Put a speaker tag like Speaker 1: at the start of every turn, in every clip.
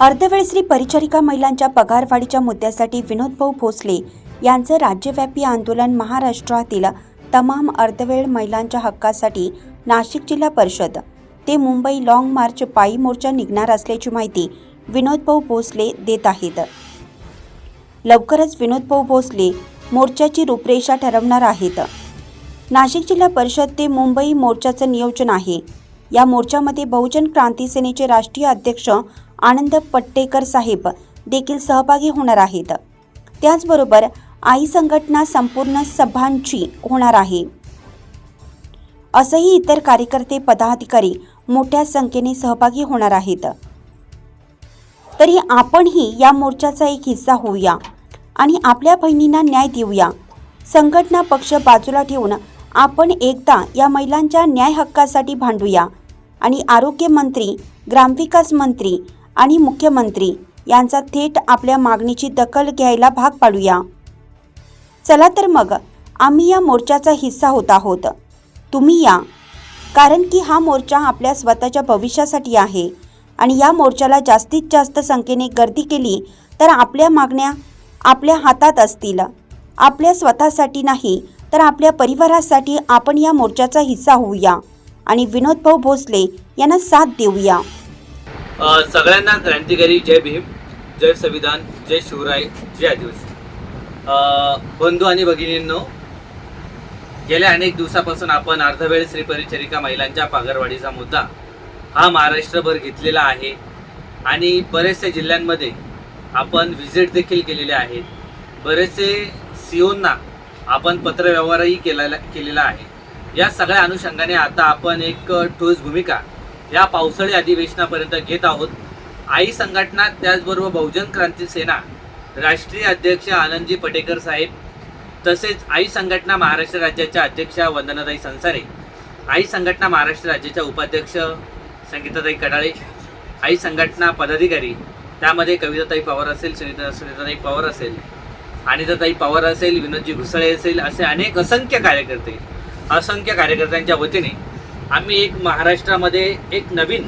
Speaker 1: अर्धवेळ श्री परिचारिका महिलांच्या पगारवाढीच्या मुद्द्यासाठी विनोदभाऊ भोसले यांचं राज्यव्यापी आंदोलन महाराष्ट्रातील तमाम अर्धवेळ महिलांच्या हक्कासाठी नाशिक जिल्हा परिषद. ते मुंबई लाँग मार्च पायी मोर्चा निघणार असल्याची माहिती विनोदभाऊ भोसले देत आहेत. लवकरच विनोदभाऊ भोसले मोर्चाची रूपरेषा ठरवणार आहेत. नाशिक जिल्हा परिषद ते मुंबई मोर्चाचं नियोजन आहे. या मोर्चामध्ये बहुजन क्रांती सेनेचे राष्ट्रीय अध्यक्ष आनंद पट्टेकर साहेब देखील सहभागी होणार आहेत. त्याचबरोबर आई संघटना संपूर्ण सभांची होणार आहे. असंही इतर कार्यकर्ते पदाधिकारी मोठ्या संख्येने सहभागी होणार आहेत. तरी आपणही या मोर्चाचा एक हिस्सा होऊया आणि आपल्या बहिणींना न्याय देऊया. संघटना पक्ष बाजूला ठेवून आपण एकदा या महिलांच्या न्याय हक्कासाठी भांडूया आणि आरोग्य मंत्री ग्रामविकास मंत्री आणि मुख्यमंत्री यांचा थेट आपल्या मागणीची दखल घ्यायला भाग पाडूया. चला तर मग आम्ही या मोर्चाचा हिस्सा होत आहोत. तुम्ही या. कारण की हा मोर्चा आपल्या स्वतःच्या भविष्यासाठी आहे. आणि या मोर्चाला जास्तीत जास्त संख्येने गर्दी केली तर आपल्या मागण्या आपल्या हातात असतील. आपल्या स्वतःसाठी नाही तर आपल्या परिवारासाठी आपण या मोर्चाचा हिस्सा होऊया. आणि विनोदभाऊ भोसले यांना साथ देऊया.
Speaker 2: सगळ्यांना क्रांतिकारी जय भीम जय संविधान जय शिवराय जय आदिवासी. बंधू आणि भगिनींनो गेल्या अनेक दिवसापासून आपण अर्धवेळ श्री परिचरिका महिलांच्या पागरवाढीचा मुद्दा हा महाराष्ट्रभर घेतलेला आहे आणि बरेचसे जिल्ह्यांमध्ये आपण व्हिजिट देखील केलेले आहेत. बरेचसे सीओंना आपण पत्रव्यवहारही केलेला केलेला आहे. या सगळ्या अनुषंगाने आता आपण एक ठोस भूमिका या पावसाळी अधिवेशनापर्यंत घेत आहोत. आई संघटना त्याचबरोबर बहुजन क्रांती सेना राष्ट्रीय अध्यक्ष आनंदजी पटेकर साहेब तसेच आई संघटना महाराष्ट्र राज्याच्या अध्यक्षा वंदनाताई संसारे आई संघटना महाराष्ट्र राज्याच्या उपाध्यक्ष संगीताताई कडाळे आई संघटना पदाधिकारी त्यामध्ये कविताताई पवार असेल सुनीता सुनीताताई पवार असेल अनिताताई पवार असेल विनोदजी घुसळे असेल असे अनेक असंख्य कार्यकर्ते असंख्य कार्यकर्त्यांच्या वतीने आम्ही एक महाराष्ट्रामध्ये एक नवीन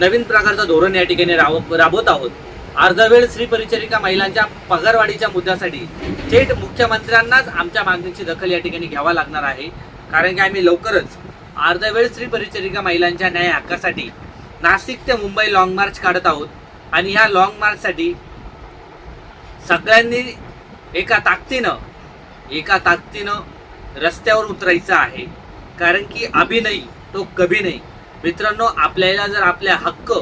Speaker 2: नवीन प्रकारचं धोरण या ठिकाणी राब राबवत आहोत. अर्धवेळ स्त्री परिचारिका महिलांच्या पगारवाढीच्या मुद्द्यासाठी थेट मुख्यमंत्र्यांनाच आमच्या मागणीची दखल या ठिकाणी घ्यावा लागणार आहे. कारण की आम्ही लवकरच अर्धवेळ स्त्री परिचारिका महिलांच्या न्याय हक्कासाठी नाशिक ते मुंबई लाँग मार्च काढत आहोत. आणि ह्या लाँग मार्चसाठी सगळ्यांनी एका ताकदीनं एका ताकदीनं रस्त्यावर उतरायचं आहे. कारण की अभिनय तो कभी नाही. मित्रांनो आपल्याला जर आपल्या हक्क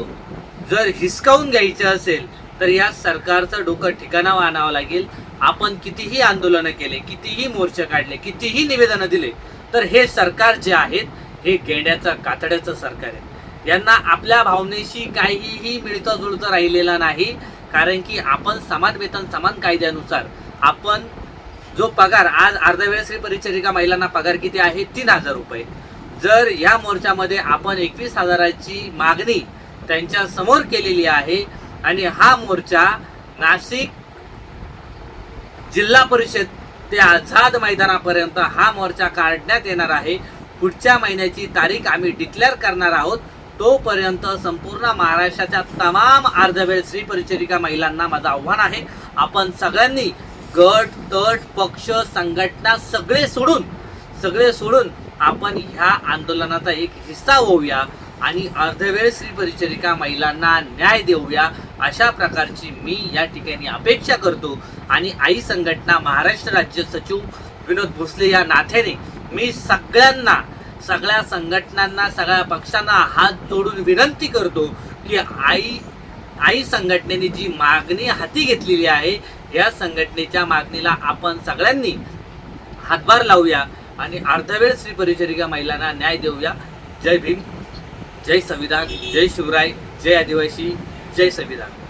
Speaker 2: जर हिसकावून घ्यायचे असेल तर या सरकारचं डोकं ठिकाणावर आणावं लागेल. आपण कितीही आंदोलनं केले कितीही मोर्चे काढले कितीही निवेदनं दिले तर हे सरकार जे आहेत हे गेंड्याचं कातड्याचं सरकार आहे. यांना आपल्या भावनेशी काहीही मिळतं जुळतं राहिलेलं नाही. कारण की आपण समान वेतन समान कायद्यानुसार आपण जो पगार आज अर्धा वेळेस श्री परिचारिका महिलांना पगार किती आहे? तीन हजार रुपये. जर या मोर्चामध्ये आपण एकवीस हजाराची मागणी त्यांच्यासमोर केलेली आहे आणि हा मोर्चा नाशिक जिल्हा परिषद ते आझाद मैदानापर्यंत हा मोर्चा काढण्यात येणार आहे. पुढच्या महिन्याची तारीख आम्ही डिक्लेअर करणार आहोत. तोपर्यंत संपूर्ण महाराष्ट्राच्या तमाम अर्धवेळ श्री परिचरिका महिलांना माझं आव्हान आहे. आपण सगळ्यांनी गट तट पक्ष संघटना सगळे सोडून सगळे सोडून आपण ह्या आंदोलनाचा एक हिस्सा होऊया आणि अर्धवेळ श्री परिचरिका महिलांना न्याय देऊया अशा प्रकारची मी या ठिकाणी अपेक्षा करतो. आणि आई संघटना महाराष्ट्र राज्य सचिव विनोद भोसले या नात्याने मी सगळ्यांना सगळ्या संघटनांना सगळ्या पक्षांना हात जोडून विनंती करतो की आई आई संघटनेने जी मागणी हाती घेतलेली आहे या संघटनेच्या मागणीला आपण सगळ्यांनी हातभार लावूया आणि अर्धवेळ श्री परिचारिका महिलांना न्याय देऊया. जय भीम जय संविधान जय शिवराय जय आदिवासी जय संविधान.